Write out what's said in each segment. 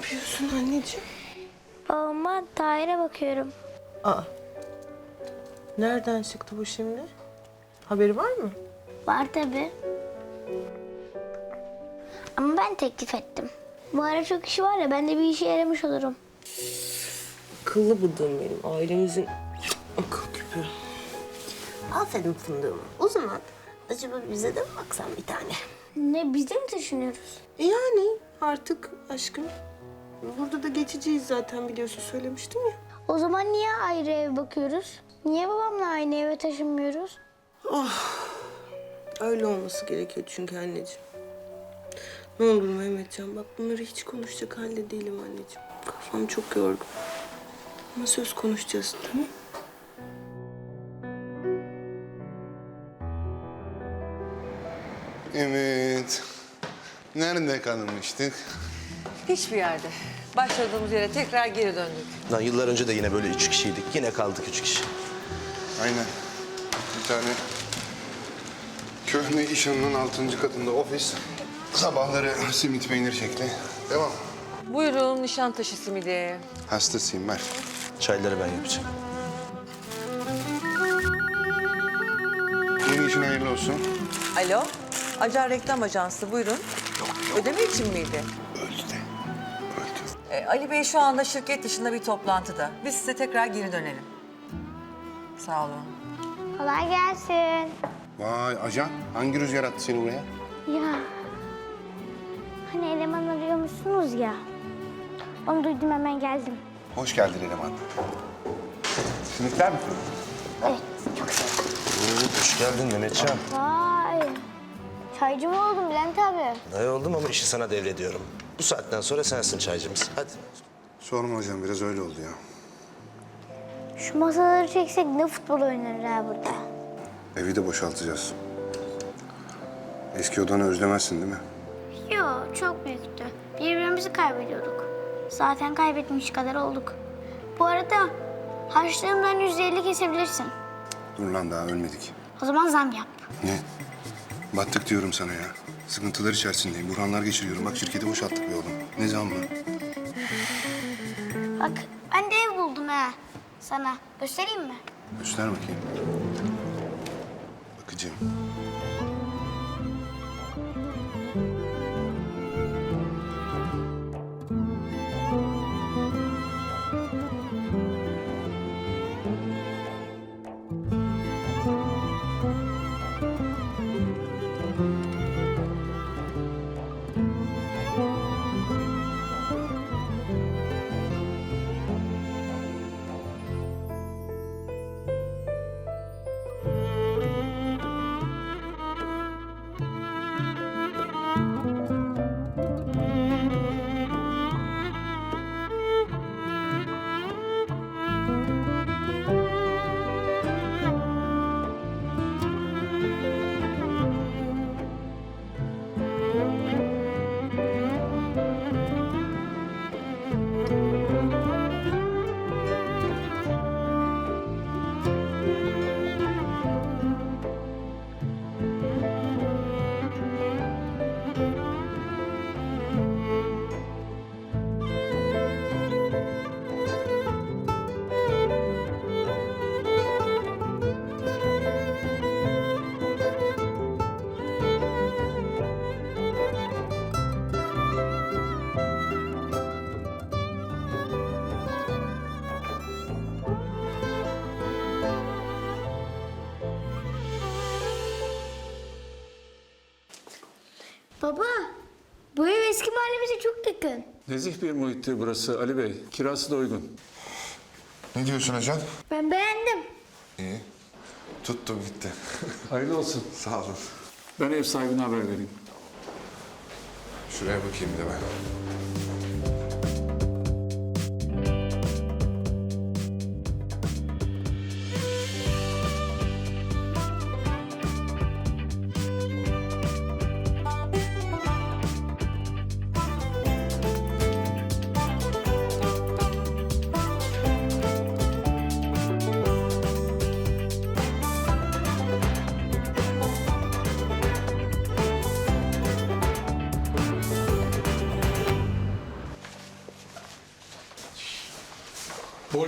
yapıyorsun anneciğim? Babama daire bakıyorum. Aa. Nereden çıktı bu şimdi? Haberi var mı? Var tabi. Ama ben teklif ettim. Bu ara çok işi var ya ben de bir işe yaramış olurum. Kıllı bıdığım benim. Ailemizin akıl küpü. Aferin fındığım. O zaman acaba bize de mi baksan bir tane? Ne biz de mi taşınıyoruz? E yani artık aşkım. Burada da geçeceğiz zaten biliyorsun söylemiştim ya. O zaman niye ayrı ev bakıyoruz? Niye babamla aynı eve taşınmıyoruz? Öyle olması gerekiyor çünkü anneciğim. Ne olur Mehmetcan bak bunları hiç konuşacak halde değilim anneciğim. Kafam çok yorgun. Ama söz konuşacağız tamam Evet. Nerede kalmıştık? Hiçbir yerde. Başladığımız yere tekrar geri döndük. Lan yıllar önce de yine böyle üç kişiydik. Yine kaldık üç kişi. Aynen. Bir tane köhne iş yanının altıncı katında ofis. Sabahları simit peynir şekli. Devam. Buyurun Nişantaşı simidi. Hastasıyım ben. Çayları ben yapacağım. Yeni işin hayırlı olsun. Alo, Acar Reklam Ajansı buyurun. Ödeme için miydi? Öldü de. Öldü. Ee, Ali Bey şu anda şirket dışında bir toplantıda. Biz size tekrar geri dönelim. Sağ olun. Kolay gelsin. Vay ajan. Hangi rüzgar attı seni buraya? Ya. Hani eleman arıyormuşsunuz ya. Onu duydum hemen geldim. Hoş geldin eleman. Simitler mi? Evet hoş geldin Mehmetcan. Vay. Çaycı mı oldum Bülent abi? Ne oldum ama işi sana devrediyorum. Bu saatten sonra sensin çaycımız. Hadi. Sorma hocam biraz öyle oldu ya. Şu masaları çeksek ne futbol oynarız ha burada. Evi de boşaltacağız. Eski odanı özlemezsin değil mi? Yo çok büyüktü. Birbirimizi kaybediyorduk. Zaten kaybetmiş kadar olduk. Bu arada harçlığımdan yüzde elli kesebilirsin. Dur lan daha ölmedik. O zaman zam yap. Ne? Battık diyorum sana ya. Sıkıntılar içerisindeyim. Buhranlar geçiriyorum. Bak şirketi boşalttık be oğlum. Ne zaman mı? Bak ben de ev buldum ha. Sana göstereyim mi? Göster bakayım. Bakacağım. Baba bu ev eski mahallemize çok yakın. Nezih bir muhittir burası Ali Bey. Kirası da uygun. Ne diyorsun ajan? Ben beğendim. İyi. Tuttum gitti. Hayırlı olsun. Sağ olun. Ben ev sahibine haber vereyim. Şuraya bakayım de ben.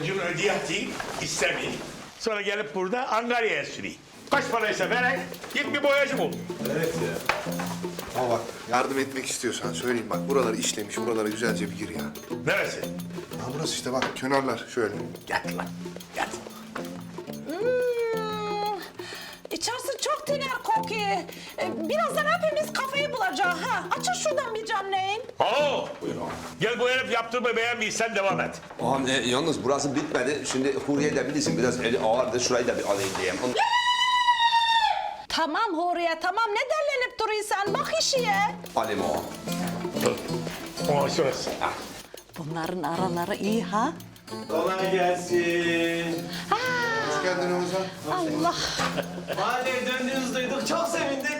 Borcunu ödeyeyim, istemeyeyim. Sonra gelip burada Angarya'ya süreyim. Kaç paraysa veren git bir boyacı bul. Ama bak yardım etmek istiyorsan söyleyeyim bak buraları işlemiş buralara güzelce bir gir ya. Neresi? Ya burası işte bak kenarlar şöyle. Gel lan, gel. İçerisi çok tiner kokuyor. Ee, Birazdan hepimiz kafayı bulacağız ha. Açın şuradan bir camlayın. Oo, gel bu herif yaptığımı beğenmiysen devam et. Ağam e, yalnız burası bitmedi. Şimdi Huriye de bilirsin biraz eli ağırdı. Şurayı da bir alayım diyeyim. Onu- Tamam Huriye tamam ne derlenip duruyorsun bak işe. Alayım ağam. Dur, o şurası. Bunların araları iyi ha. Kolay gelsin. Hoş geldin Oğuzhan. Allah. Mahalleye döndüğünüzü duyduk. Çok sevindik.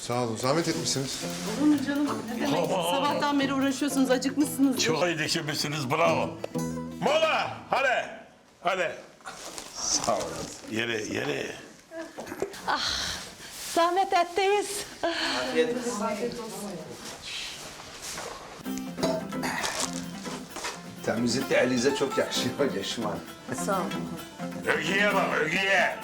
Sağ olun zahmet etmişsiniz. Sabahtan beri uğraşıyorsunuz, acıkmışsınız. Çok iyi düşünmüşsünüz, bravo. Mola, hadi. Hadi. Sağ olun. Yere, yere. Zahmet ettiniz. Temizlikte elinize çok yakışıyor Yaşman. Ögüye bak, ögüye.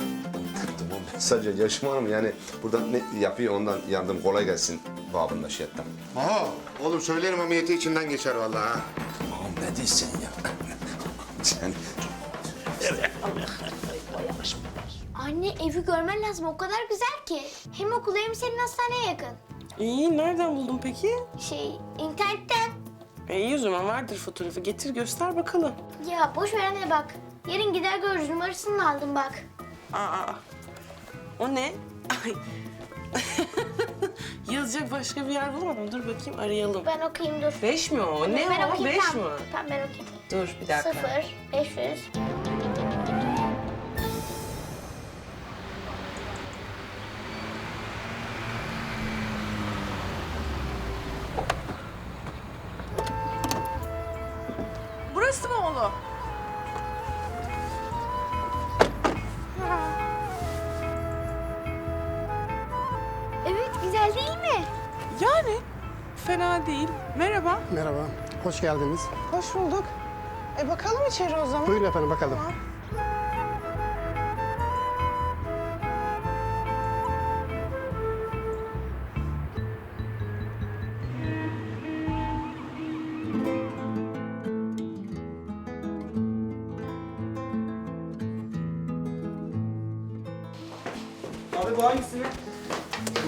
Tamam ben sadece Yaşman'ım yani buradan ne yapıyor ondan yardım kolay gelsin babında şey ettim. Aha oğlum söylerim ameliyatı içinden geçer vallahi ha. Ağam ne diyorsun ya? Sen Anne evi görmen lazım o kadar güzel ki. Hem okul hem senin hastaneye yakın. İyi, nereden buldun peki? Şey internetten. E, iyi o zaman vardır fotoğrafı. Getir göster bakalım. Ya boş ver anne bak. Yarın gider görürüz numarasını da aldım bak. Aa, o ne? Ay. Yazacak başka bir yer bulamadım. Dur bakayım arayalım. Ben okuyayım dur. Beş mi o? Ne ben o? okuyayım Beş tamam. mi? Tamam ben okuyayım. Dur bir dakika. Sıfır, beş yüz. Burası mı oğlum? Yani fena değil. Merhaba. Merhaba, hoş geldiniz. Hoş bulduk. E bakalım içeri o zaman. Buyurun efendim bakalım. Abi bu hangisi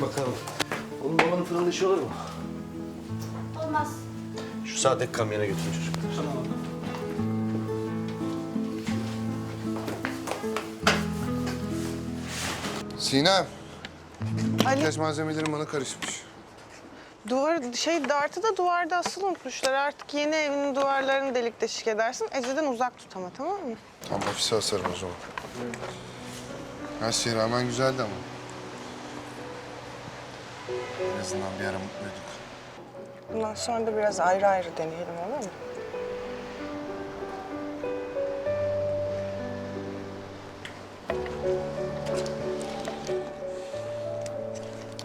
bakalım. Babanın fırında işi olur mu? Olmaz. Şu saatteki kamyona götürün çocuk. Sinem. Ali İlaç malzemelerim bana karışmış. duvar şey dartı da duvarda asılı unutmuşlar. Artık yeni evinin duvarlarını delik deşik edersin. Ece'den uzak tut ama tamam mı? Tam ofise asarım o zaman. Her şeye rağmen güzeldi ama. En azından bir ara mutluyduk. Bundan sonra da biraz ayrı ayrı deneyelim olur mu?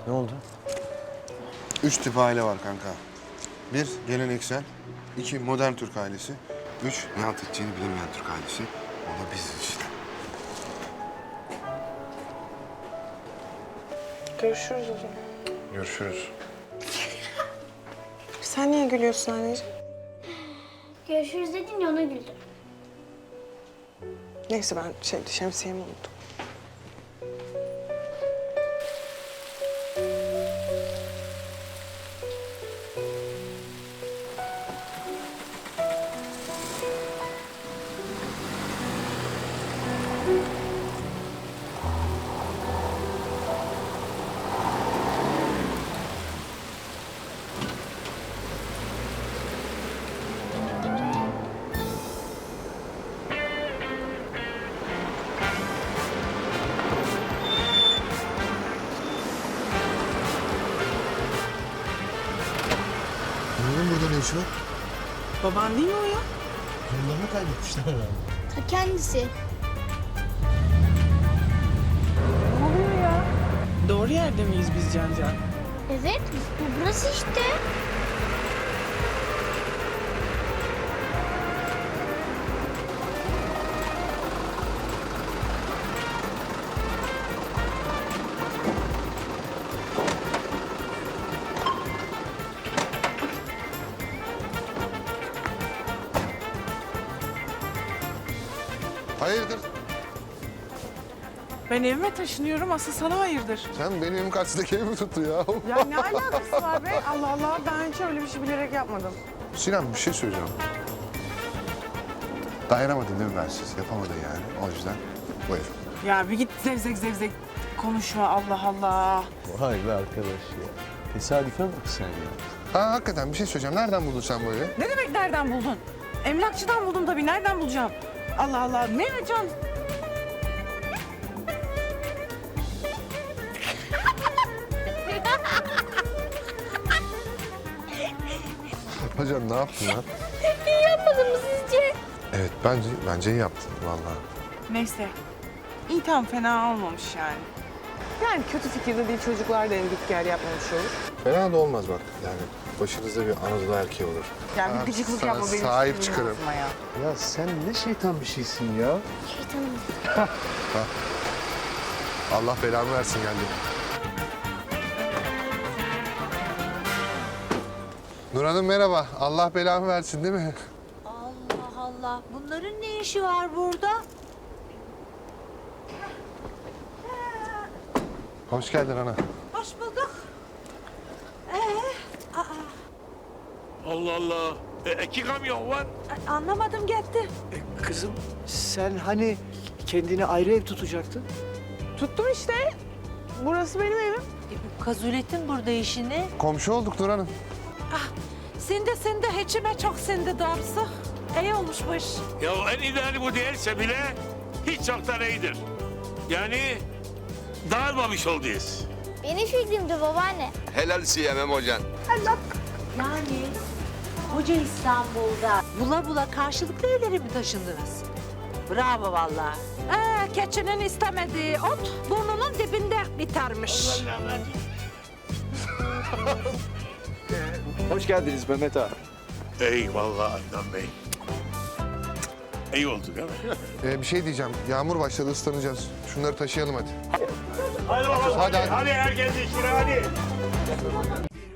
Ne oldu? Üç tip aile var kanka. Bir, geleneksel. iki modern Türk ailesi. Üç, ne halt edeceğini bilemeyen Türk ailesi. O da biziz işte. Görüşürüz o zaman. Görüşürüz. Sen niye gülüyorsun anneciğim? Görüşürüz dedin ya ona güldüm. Neyse ben şey şemsiyemi unuttum. Baban değil mi o ya? Yollarını kaybetmişler herhalde. Ta kendisi. Doğru yerde miyiz biz Can Can? Evet bu burası işte. Hayırdır? Ben evime taşınıyorum asıl sana hayırdır. Sen benim evim karşısındaki evi mi tuttun ya? Ya ne alakası var be? Allah Allah ben hiç öyle bir şey bilerek yapmadım. Sinan bir şey söyleyeceğim. Dayanamadın değil mi ben siz? Yapamadın yani. O yüzden buyur. Ya bir git zevzek zevzek konuşma Allah Allah. Vay be arkadaş ya. Tesadüfe bak sen ya. Ha hakikaten bir şey söyleyeceğim. Nereden buldun sen bu evi? Ne demek nereden buldun? Emlakçıdan buldum tabii nereden bulacağım? Allah Allah Mehmetcan Hocam ne yaptın lan? İyi yapmadım mı sizce? Evet bence bence iyi yaptın vallahi. neyse. İyi tamam fena olmamış yani. Yani kötü fikir de değil çocuklar da git gel yapmamış olur. Fena da olmaz bak. Yani başınızda bir Anadolu erkeği olur. Yani bir gıcıklık sana yapma benim sahip çıkarım. ya. Ya sen ne şeytan bir şeysin ya. Şeytanım. Allah belamı versin geldi. Nur Hanım merhaba. Allah belamı versin değil mi? Allah Allah. Bunların ne işi var burada? Hoş geldin ana. Hoş bulduk. Ee, Allah Allah. E, iki kamyon var. a- anlamadım gitti. E, kızım sen hani kendine ayrı ev tutacaktın? Tuttum işte. Burası benim evim. E, bu Kazulettin burada işini. Komşu olduk Nur Hanım. Sende sende heçime çok sende doğrusu. İyi olmuş bu iş. Ya en ideali bu değilse bile hiç çoktan iyidir. Yani dağılmamış olduyuz. Benim fikrimdi babaanne. Helal siyemem hocan. Yani koca İstanbul'da bula bula karşılıklı evlere mi taşındınız? Bravo vallahi. Ee, keçinin istemediği ot burnunun dibinde bitermiş. Hoş geldiniz Mehmet ağa. Eyvallah Adnan Bey. İyi oldu değil mi? Ee, bir şey diyeceğim. Yağmur başladı ıslanacağız. Şunları taşıyalım hadi. Hadi bakalım. Hadi, hadi. Hadi herkes işine hadi.